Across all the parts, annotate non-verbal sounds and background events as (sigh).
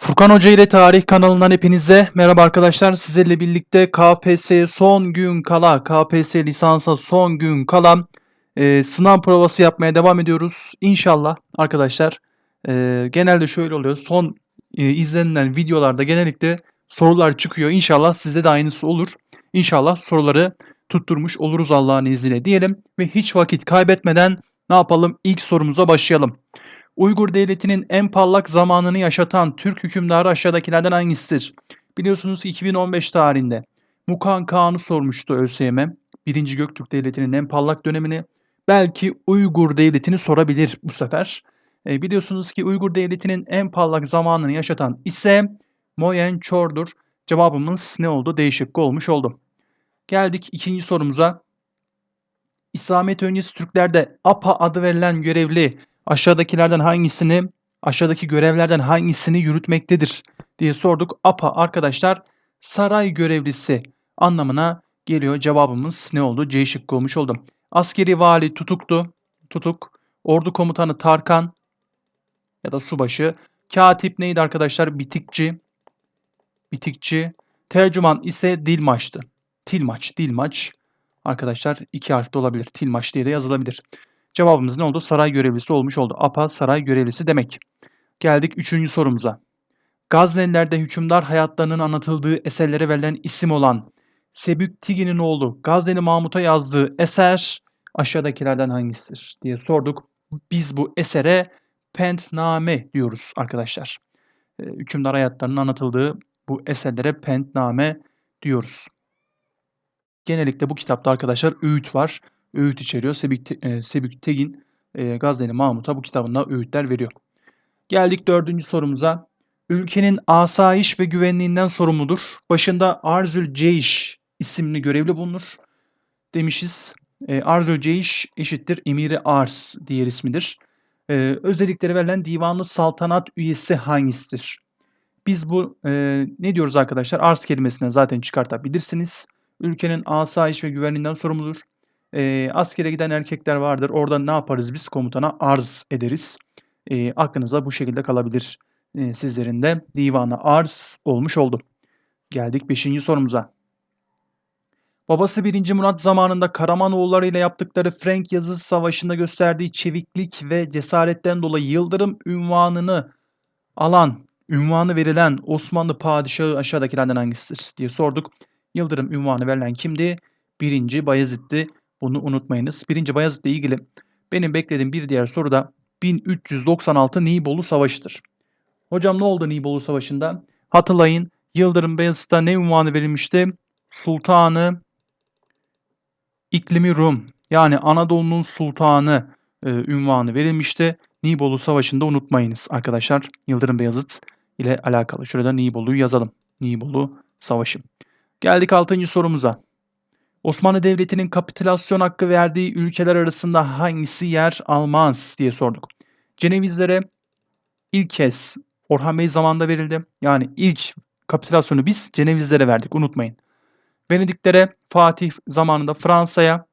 Furkan Hoca ile Tarih kanalından hepinize merhaba arkadaşlar. Sizlerle birlikte KPSS'ye son gün kala, KPSS lisansa son gün kala e, sınav provası yapmaya devam ediyoruz. İnşallah arkadaşlar e, genelde şöyle oluyor. Son e, izlenilen videolarda genellikle sorular çıkıyor. İnşallah sizde de aynısı olur. İnşallah soruları tutturmuş oluruz Allah'ın izniyle diyelim. Ve hiç vakit kaybetmeden ne yapalım? İlk sorumuza başlayalım. Uygur Devleti'nin en parlak zamanını yaşatan Türk hükümdarı aşağıdakilerden hangisidir? Biliyorsunuz ki 2015 tarihinde Mukan Kağan'ı sormuştu ÖSYM. 1. Göktürk Devleti'nin en parlak dönemini. Belki Uygur Devleti'ni sorabilir bu sefer. E, biliyorsunuz ki Uygur Devleti'nin en parlak zamanını yaşatan ise Moyençor'dur. Cevabımız ne oldu? Değişik olmuş oldu. Geldik ikinci sorumuza. İslamiyet öncesi Türklerde APA adı verilen görevli aşağıdakilerden hangisini, aşağıdaki görevlerden hangisini yürütmektedir diye sorduk. APA arkadaşlar saray görevlisi anlamına geliyor. Cevabımız ne oldu? C şıkkı olmuş oldu. Askeri vali tutuktu. Tutuk. Ordu komutanı Tarkan ya da subaşı. Katip neydi arkadaşlar? Bitikçi. Bitikçi. Tercüman ise Dilmaç'tı. Tilmaç, Dilmaç. Arkadaşlar iki harfli olabilir. Tilmaç diye de yazılabilir. Cevabımız ne oldu? Saray görevlisi olmuş oldu. APA saray görevlisi demek. Geldik üçüncü sorumuza. Gazneliler'de hükümdar hayatlarının anlatıldığı eserlere verilen isim olan Sebüktigi'nin oğlu Gazneli Mahmut'a yazdığı eser aşağıdakilerden hangisidir diye sorduk. Biz bu esere Pentname diyoruz arkadaşlar. Ee, hükümdar hayatlarının anlatıldığı bu eserlere Pentname diyoruz. Genellikle bu kitapta arkadaşlar öğüt var öğüt içeriyor. Sebük, e, Sebük Tegin e, Gazneli Mahmut'a bu kitabında öğütler veriyor. Geldik dördüncü sorumuza. Ülkenin asayiş ve güvenliğinden sorumludur. Başında Arzül Ceyş isimli görevli bulunur. Demişiz. E, Arzül Ceyş eşittir Emiri Ars diğer ismidir. E, özellikleri verilen divanlı saltanat üyesi hangisidir? Biz bu e, ne diyoruz arkadaşlar? Ars kelimesinden zaten çıkartabilirsiniz. Ülkenin asayiş ve güvenliğinden sorumludur. E, askere giden erkekler vardır. Orada ne yaparız biz? Komutana arz ederiz. E, aklınıza bu şekilde kalabilir e, sizlerin de. Divana arz olmuş oldu. Geldik 5. sorumuza. Babası 1. Murat zamanında Karamanoğulları ile yaptıkları Frank yazısı savaşında gösterdiği çeviklik ve cesaretten dolayı Yıldırım ünvanını alan, ünvanı verilen Osmanlı padişahı aşağıdakilerden hangisidir diye sorduk. Yıldırım ünvanı verilen kimdi? 1. Bayezid'di. Bunu unutmayınız. 1. Bayezid'le ilgili benim beklediğim bir diğer soru da 1396 Nibolu Savaşı'dır. Hocam ne oldu Nibolu Savaşı'nda? Hatırlayın Yıldırım Beyazıt'a ne unvanı verilmişti? Sultanı İklimi Rum yani Anadolu'nun sultanı e, ünvanı verilmişti. Nibolu Savaşı'nda unutmayınız arkadaşlar. Yıldırım Beyazıt ile alakalı. Şurada Nibolu'yu yazalım. Nibolu Savaşı. Geldik 6. sorumuza. Osmanlı Devleti'nin kapitülasyon hakkı verdiği ülkeler arasında hangisi yer almaz diye sorduk. Cenevizlere ilk kez Orhan Bey zamanında verildi. Yani ilk kapitülasyonu biz Cenevizlere verdik unutmayın. Venediklere Fatih zamanında Fransa'ya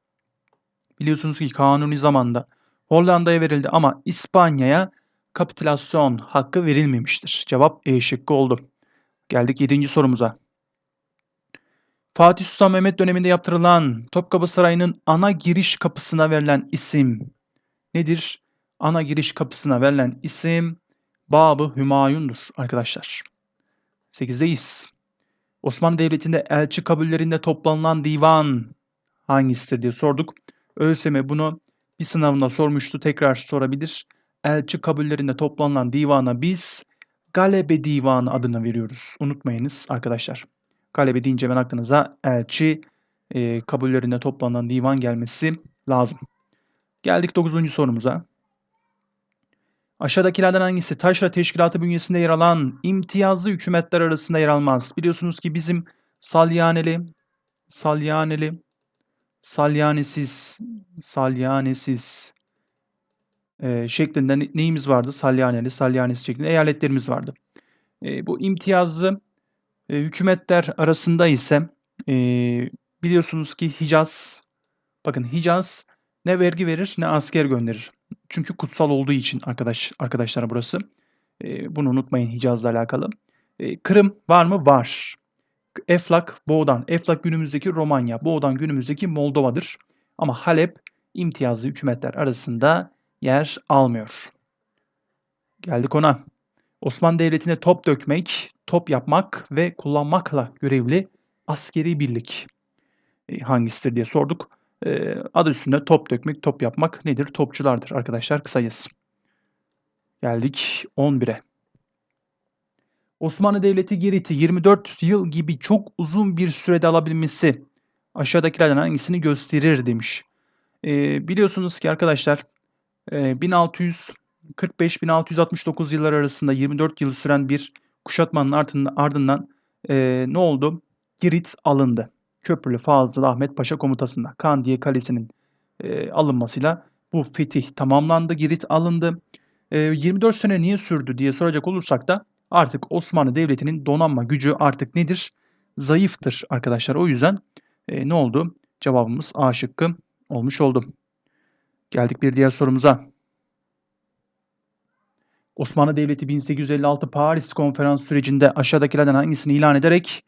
biliyorsunuz ki Kanuni zamanında Hollanda'ya verildi ama İspanya'ya kapitülasyon hakkı verilmemiştir. Cevap E şıkkı oldu. Geldik 7. sorumuza. Fatih Sultan Mehmet döneminde yaptırılan Topkapı Sarayı'nın ana giriş kapısına verilen isim nedir? Ana giriş kapısına verilen isim Babı Hümayun'dur arkadaşlar. 8'deyiz. Osmanlı Devleti'nde elçi kabullerinde toplanılan divan hangisidir diye sorduk. ÖSYM bunu bir sınavında sormuştu. Tekrar sorabilir. Elçi kabullerinde toplanılan divana biz Galebe Divanı adını veriyoruz. Unutmayınız arkadaşlar. Galebe deyince ben aklınıza elçi e, kabullerinde toplanan divan gelmesi lazım. Geldik 9. sorumuza. Aşağıdakilerden hangisi Taşra Teşkilatı bünyesinde yer alan imtiyazlı hükümetler arasında yer almaz? Biliyorsunuz ki bizim Salyaneli, Salyaneli, Salyanesiz, Salyanesiz e, şeklinde neyimiz vardı? Salyaneli, Salyanesiz şeklinde eyaletlerimiz vardı. E, bu imtiyazlı e, hükümetler arasında ise e, biliyorsunuz ki Hicaz, bakın Hicaz ne vergi verir ne asker gönderir. Çünkü kutsal olduğu için arkadaş arkadaşlar burası. E, bunu unutmayın Hicaz'la alakalı. E, Kırım var mı? Var. Eflak Boğdan. Eflak günümüzdeki Romanya. Boğdan günümüzdeki Moldova'dır. Ama Halep imtiyazlı hükümetler arasında yer almıyor. Geldik ona. Osmanlı Devleti'ne top dökmek, top yapmak ve kullanmakla görevli askeri birlik e, hangisidir diye sorduk. E, adı üstünde top dökmek, top yapmak nedir? Topçulardır arkadaşlar kısacası. Geldik 11'e. Osmanlı Devleti Girit'i 24 yıl gibi çok uzun bir sürede alabilmesi aşağıdakilerden hangisini gösterir demiş. E, biliyorsunuz ki arkadaşlar e, 1645-1669 yıllar arasında 24 yıl süren bir kuşatmanın ardından, ardından e, ne oldu? Girit alındı. Köprülü Fazıl Ahmet Paşa komutasında Kandiye Kalesi'nin e, alınmasıyla bu fetih tamamlandı. Girit alındı. E, 24 sene niye sürdü diye soracak olursak da artık Osmanlı Devleti'nin donanma gücü artık nedir? Zayıftır arkadaşlar. O yüzden e, ne oldu? Cevabımız A şıkkı olmuş oldu. Geldik bir diğer sorumuza. Osmanlı Devleti 1856 Paris Konferans sürecinde aşağıdakilerden hangisini ilan ederek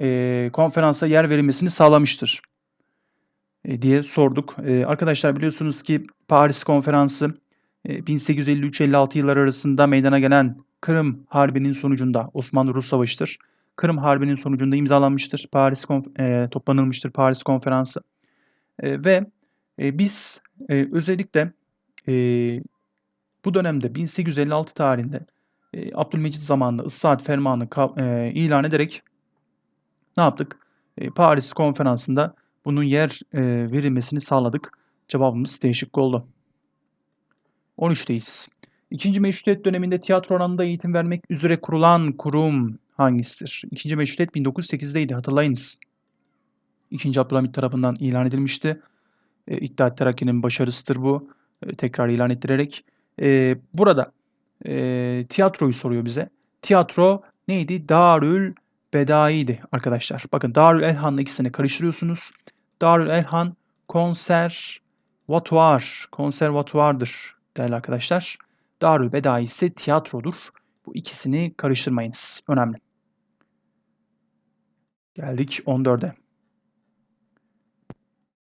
e, konferansa yer verilmesini sağlamıştır e, diye sorduk. E, arkadaşlar biliyorsunuz ki Paris Konferansı e, 1853-56 yıllar arasında meydana gelen Kırım Harbi'nin sonucunda Osmanlı-Rus Savaşı'dır. Kırım Harbi'nin sonucunda imzalanmıştır. Paris e, toplanılmıştır Paris Konferansı. E, ve e, biz e, özellikle e, bu dönemde 1856 tarihinde e, Abdülmecit zamanında Issaat Fermanı e, ilan ederek ne yaptık? E, Paris konferansında bunun yer e, verilmesini sağladık. Cevabımız değişik oldu. 13'teyiz. İkinci Meşrutiyet döneminde tiyatro alanında eğitim vermek üzere kurulan kurum hangisidir? İkinci Meşrutiyet 1908'deydi hatırlayınız. İkinci Abdülhamit tarafından ilan edilmişti. E, İttihat Terakki'nin başarısıdır bu. E, tekrar ilan ettirerek. E, burada e, tiyatroyu soruyor bize. Tiyatro neydi? Darül Bedai'ydi arkadaşlar. Bakın Darül Elhan'la ikisini karıştırıyorsunuz. Darül Elhan konservatuar, konservatuardır değerli arkadaşlar. Darül Bedai ise tiyatrodur. Bu ikisini karıştırmayınız. Önemli. Geldik 14'e.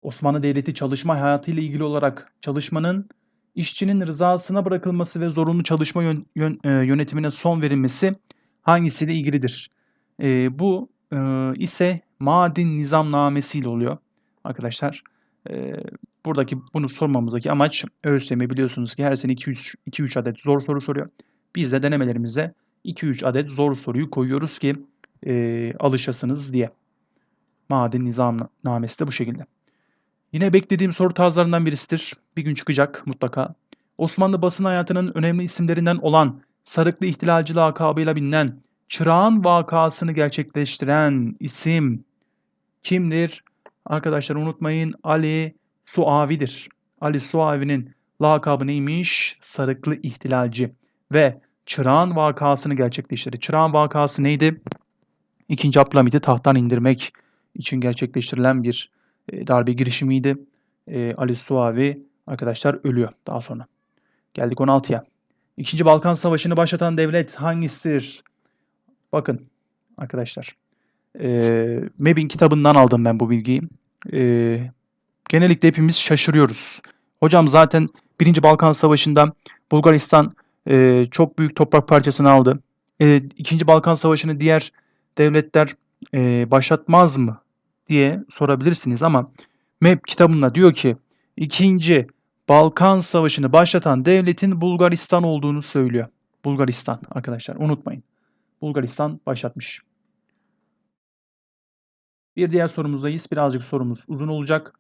Osmanlı Devleti çalışma hayatıyla ilgili olarak çalışmanın işçinin rızasına bırakılması ve zorunlu çalışma yön, yön, e, yönetimine son verilmesi hangisiyle ilgilidir? E, bu e, ise Madin Nizamnamesi ile oluyor arkadaşlar. E, buradaki bunu sormamızdaki amaç ÖSYM biliyorsunuz ki her sene 2-3 adet zor soru soruyor. Biz de denemelerimize 2-3 adet zor soruyu koyuyoruz ki e, alışasınız diye. Madin Nizamnamesi de bu şekilde. Yine beklediğim soru tarzlarından birisidir. Bir gün çıkacak mutlaka. Osmanlı basın hayatının önemli isimlerinden olan Sarıklı İhtilalci lakabıyla bilinen Çırağan vakasını gerçekleştiren isim kimdir? Arkadaşlar unutmayın Ali Suavi'dir. Ali Suavi'nin lakabı neymiş? Sarıklı İhtilalci ve Çırağan vakasını gerçekleştirdi. Çırağan vakası neydi? İkinci Abdülhamit'i tahttan indirmek için gerçekleştirilen bir darbe girişimiydi. E, Ali Suavi arkadaşlar ölüyor daha sonra. Geldik 16'ya. İkinci Balkan Savaşı'nı başlatan devlet hangisidir? Bakın arkadaşlar. E, MEB'in kitabından aldım ben bu bilgiyi. E, genellikle hepimiz şaşırıyoruz. Hocam zaten Birinci Balkan Savaşı'nda Bulgaristan e, çok büyük toprak parçasını aldı. E, İkinci Balkan Savaşı'nı diğer devletler e, başlatmaz mı diye sorabilirsiniz ama MEP kitabında diyor ki ikinci Balkan Savaşı'nı başlatan devletin Bulgaristan olduğunu söylüyor. Bulgaristan arkadaşlar unutmayın. Bulgaristan başlatmış. Bir diğer sorumuzdayız. Birazcık sorumuz uzun olacak.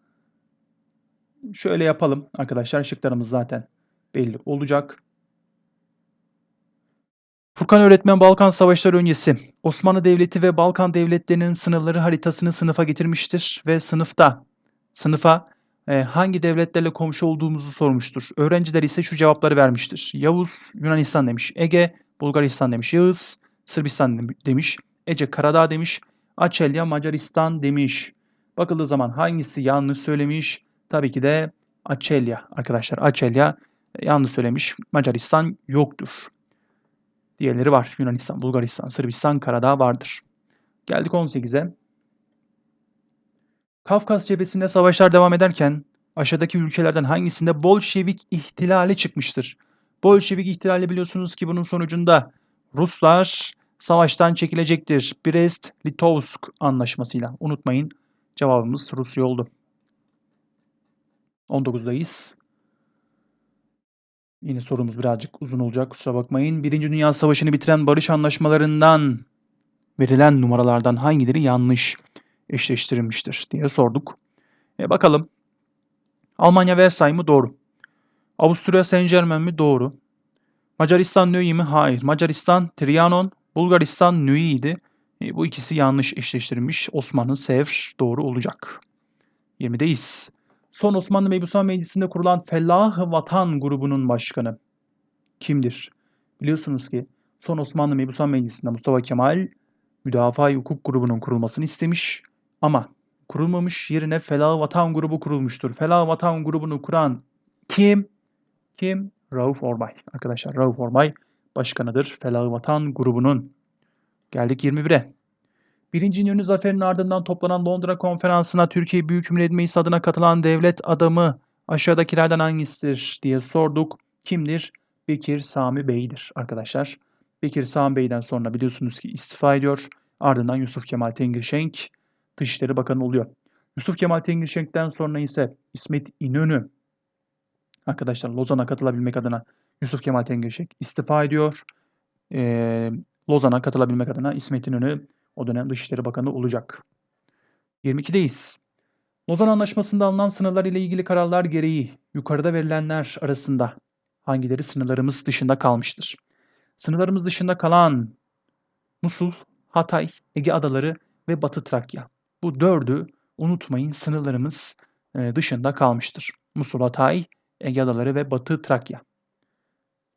Şöyle yapalım arkadaşlar. Şıklarımız zaten belli olacak. Furkan öğretmen Balkan Savaşları öncesi Osmanlı Devleti ve Balkan devletlerinin sınırları haritasını sınıfa getirmiştir ve sınıfta sınıfa e, hangi devletlerle komşu olduğumuzu sormuştur. Öğrenciler ise şu cevapları vermiştir. Yavuz Yunanistan demiş. Ege Bulgaristan demiş. Yağız Sırbistan demiş. Ece Karadağ demiş. Açelya Macaristan demiş. Bakıldığı zaman hangisi yanlış söylemiş? Tabii ki de Açelya arkadaşlar. Açelya yanlış söylemiş. Macaristan yoktur. Diğerleri var. Yunanistan, Bulgaristan, Sırbistan, Karadağ vardır. Geldik 18'e. Kafkas cephesinde savaşlar devam ederken aşağıdaki ülkelerden hangisinde Bolşevik ihtilali çıkmıştır? Bolşevik ihtilali biliyorsunuz ki bunun sonucunda Ruslar savaştan çekilecektir. Brest-Litovsk anlaşmasıyla. Unutmayın cevabımız Rusya oldu. 19'dayız. Yine sorumuz birazcık uzun olacak kusura bakmayın. Birinci Dünya Savaşı'nı bitiren barış anlaşmalarından verilen numaralardan hangileri yanlış eşleştirilmiştir diye sorduk. E bakalım. Almanya Versay mı? Doğru. Avusturya Saint Germain mi? Doğru. Macaristan Nöyi mi? Hayır. Macaristan Trianon, Bulgaristan Nöyi'ydi. E, bu ikisi yanlış eşleştirilmiş. Osmanlı Sevr doğru olacak. 20'deyiz. Son Osmanlı Mebusan Meclisi'nde kurulan Fellah Vatan grubunun başkanı kimdir? Biliyorsunuz ki son Osmanlı Mebusan Meclisi'nde Mustafa Kemal Müdafaa Hukuk grubunun kurulmasını istemiş ama kurulmamış yerine Felah Vatan grubu kurulmuştur. Felah Vatan grubunu kuran kim? Kim? Rauf Orbay. Arkadaşlar Rauf Orbay başkanıdır Felah Vatan grubunun. Geldik 21'e. Birinci İnönü Zaferi'nin ardından toplanan Londra konferansına Türkiye Büyük Millet Meclisi adına katılan devlet adamı aşağıdakilerden hangisidir diye sorduk. Kimdir? Bekir Sami Bey'dir arkadaşlar. Bekir Sami Bey'den sonra biliyorsunuz ki istifa ediyor. Ardından Yusuf Kemal Tengirşenk Dışişleri Bakanı oluyor. Yusuf Kemal Tengirşenk'ten sonra ise İsmet İnönü arkadaşlar Lozan'a katılabilmek adına Yusuf Kemal Tengirşenk istifa ediyor. Ee, Lozan'a katılabilmek adına İsmet İnönü o dönem Dışişleri Bakanı olacak. 22'deyiz. Lozan Anlaşması'nda alınan sınırlar ile ilgili kararlar gereği yukarıda verilenler arasında hangileri sınırlarımız dışında kalmıştır? Sınırlarımız dışında kalan Musul, Hatay, Ege Adaları ve Batı Trakya. Bu dördü unutmayın sınırlarımız dışında kalmıştır. Musul, Hatay, Ege Adaları ve Batı Trakya.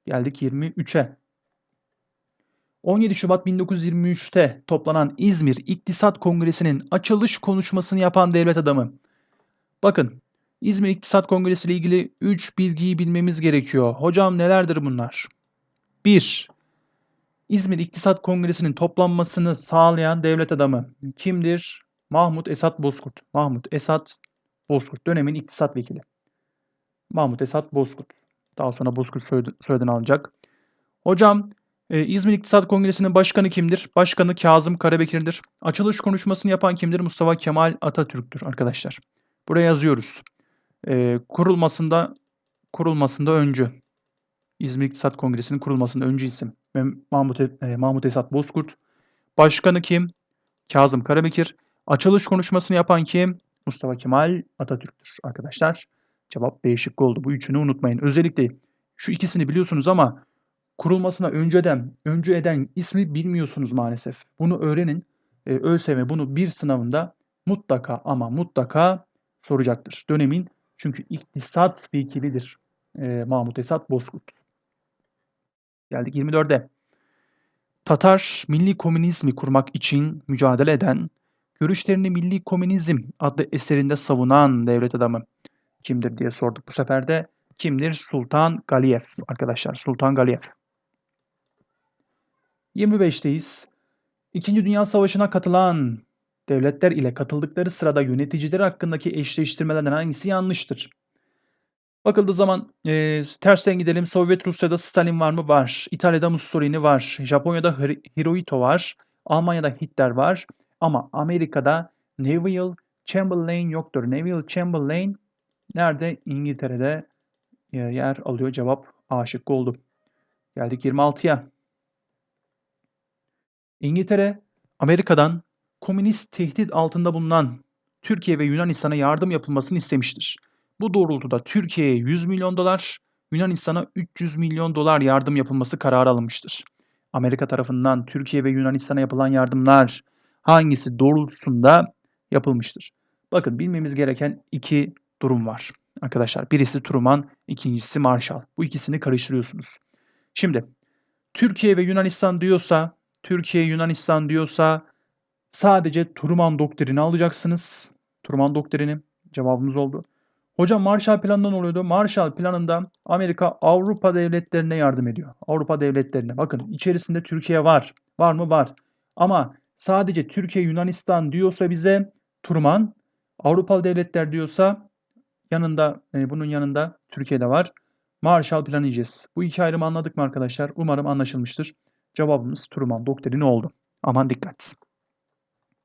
Geldik 23'e. 17 Şubat 1923'te toplanan İzmir İktisat Kongresi'nin açılış konuşmasını yapan devlet adamı. Bakın İzmir İktisat Kongresi ile ilgili 3 bilgiyi bilmemiz gerekiyor. Hocam nelerdir bunlar? 1. İzmir İktisat Kongresi'nin toplanmasını sağlayan devlet adamı kimdir? Mahmut Esat Bozkurt. Mahmut Esat Bozkurt dönemin iktisat vekili. Mahmut Esat Bozkurt. Daha sonra Bozkurt soyadını alacak. Hocam ee, İzmir İktisat Kongresi'nin başkanı kimdir? Başkanı Kazım Karabekir'dir. Açılış konuşmasını yapan kimdir? Mustafa Kemal Atatürk'tür arkadaşlar. Buraya yazıyoruz. Ee, kurulmasında kurulmasında öncü. İzmir İktisat Kongresi'nin kurulmasında öncü isim. Mahmut, e, Mahmut Esat Bozkurt. Başkanı kim? Kazım Karabekir. Açılış konuşmasını yapan kim? Mustafa Kemal Atatürk'tür arkadaşlar. Cevap B şıkkı oldu. Bu üçünü unutmayın. Özellikle şu ikisini biliyorsunuz ama kurulmasına önceden, öncü eden ismi bilmiyorsunuz maalesef. Bunu öğrenin. E, ÖSYM bunu bir sınavında mutlaka ama mutlaka soracaktır. Dönemin çünkü iktisat vekilidir e, Mahmut Esat Bozkurt. Geldik 24'e. Tatar milli komünizmi kurmak için mücadele eden, görüşlerini Milli Komünizm adlı eserinde savunan devlet adamı kimdir diye sorduk bu sefer de. Kimdir? Sultan Galiyev arkadaşlar. Sultan Galiyev. 25'teyiz. İkinci Dünya Savaşı'na katılan devletler ile katıldıkları sırada yöneticileri hakkındaki eşleştirmelerden hangisi yanlıştır? Bakıldığı zaman e, tersten gidelim. Sovyet Rusya'da Stalin var mı? Var. İtalya'da Mussolini var. Japonya'da Hirohito var. Almanya'da Hitler var. Ama Amerika'da Neville Chamberlain yoktur. Neville Chamberlain nerede? İngiltere'de e, yer alıyor. Cevap A şıkkı oldu. Geldik 26'ya. İngiltere, Amerika'dan komünist tehdit altında bulunan Türkiye ve Yunanistan'a yardım yapılmasını istemiştir. Bu doğrultuda Türkiye'ye 100 milyon dolar, Yunanistan'a 300 milyon dolar yardım yapılması kararı alınmıştır. Amerika tarafından Türkiye ve Yunanistan'a yapılan yardımlar hangisi doğrultusunda yapılmıştır? Bakın bilmemiz gereken iki durum var. Arkadaşlar birisi Truman, ikincisi Marshall. Bu ikisini karıştırıyorsunuz. Şimdi Türkiye ve Yunanistan diyorsa Türkiye, Yunanistan diyorsa sadece Truman doktrini alacaksınız. Truman doktrini cevabımız oldu. Hocam Marshall Planı'ndan oluyordu. Marshall Planı'nda Amerika Avrupa devletlerine yardım ediyor. Avrupa devletlerine. Bakın içerisinde Türkiye var. Var mı? Var. Ama sadece Türkiye, Yunanistan diyorsa bize Turman, Avrupalı devletler diyorsa yanında e, bunun yanında Türkiye'de var. Marshall Planı diyeceğiz. Bu iki ayrımı anladık mı arkadaşlar? Umarım anlaşılmıştır. Cevabımız Truman doktrini oldu. Aman dikkat.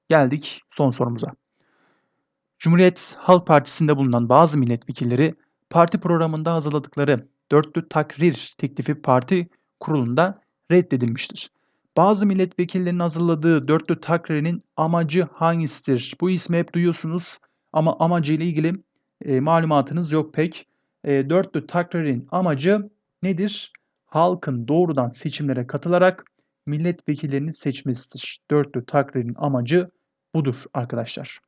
Geldik son sorumuza. Cumhuriyet Halk Partisi'nde bulunan bazı milletvekilleri parti programında hazırladıkları dörtlü takrir teklifi parti kurulunda reddedilmiştir. Bazı milletvekillerinin hazırladığı dörtlü takrinin amacı hangisidir? Bu ismi hep duyuyorsunuz ama amacı ile ilgili e, malumatınız yok pek. E, dörtlü takririn amacı nedir? Halkın doğrudan seçimlere katılarak milletvekillerini seçmesidir. Dörtlü takririn amacı budur arkadaşlar.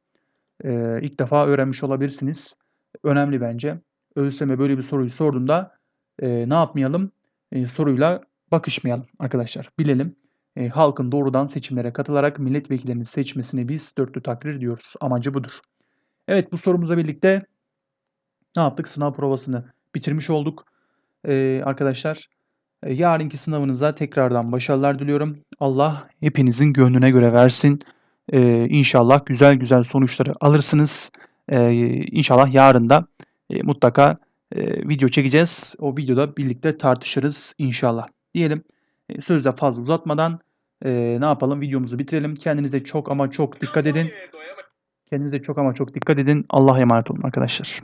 Ee, ilk defa öğrenmiş olabilirsiniz. Önemli bence. ÖSYM böyle bir soruyu sorduğunda e, ne yapmayalım? E, soruyla bakışmayalım arkadaşlar. Bilelim. E, halkın doğrudan seçimlere katılarak milletvekillerini seçmesini biz dörtlü takrir diyoruz. Amacı budur. Evet bu sorumuzla birlikte ne yaptık? Sınav provasını bitirmiş olduk. E, arkadaşlar yarınki sınavınıza tekrardan başarılar diliyorum. Allah hepinizin gönlüne göre versin. Ee, inşallah güzel güzel sonuçları alırsınız. Ee, inşallah yarın da e, mutlaka e, video çekeceğiz. O videoda birlikte tartışırız inşallah. Diyelim e, sözde fazla uzatmadan e, ne yapalım videomuzu bitirelim. Kendinize çok ama çok dikkat edin. (laughs) Kendinize çok ama çok dikkat edin. Allah'a emanet olun arkadaşlar.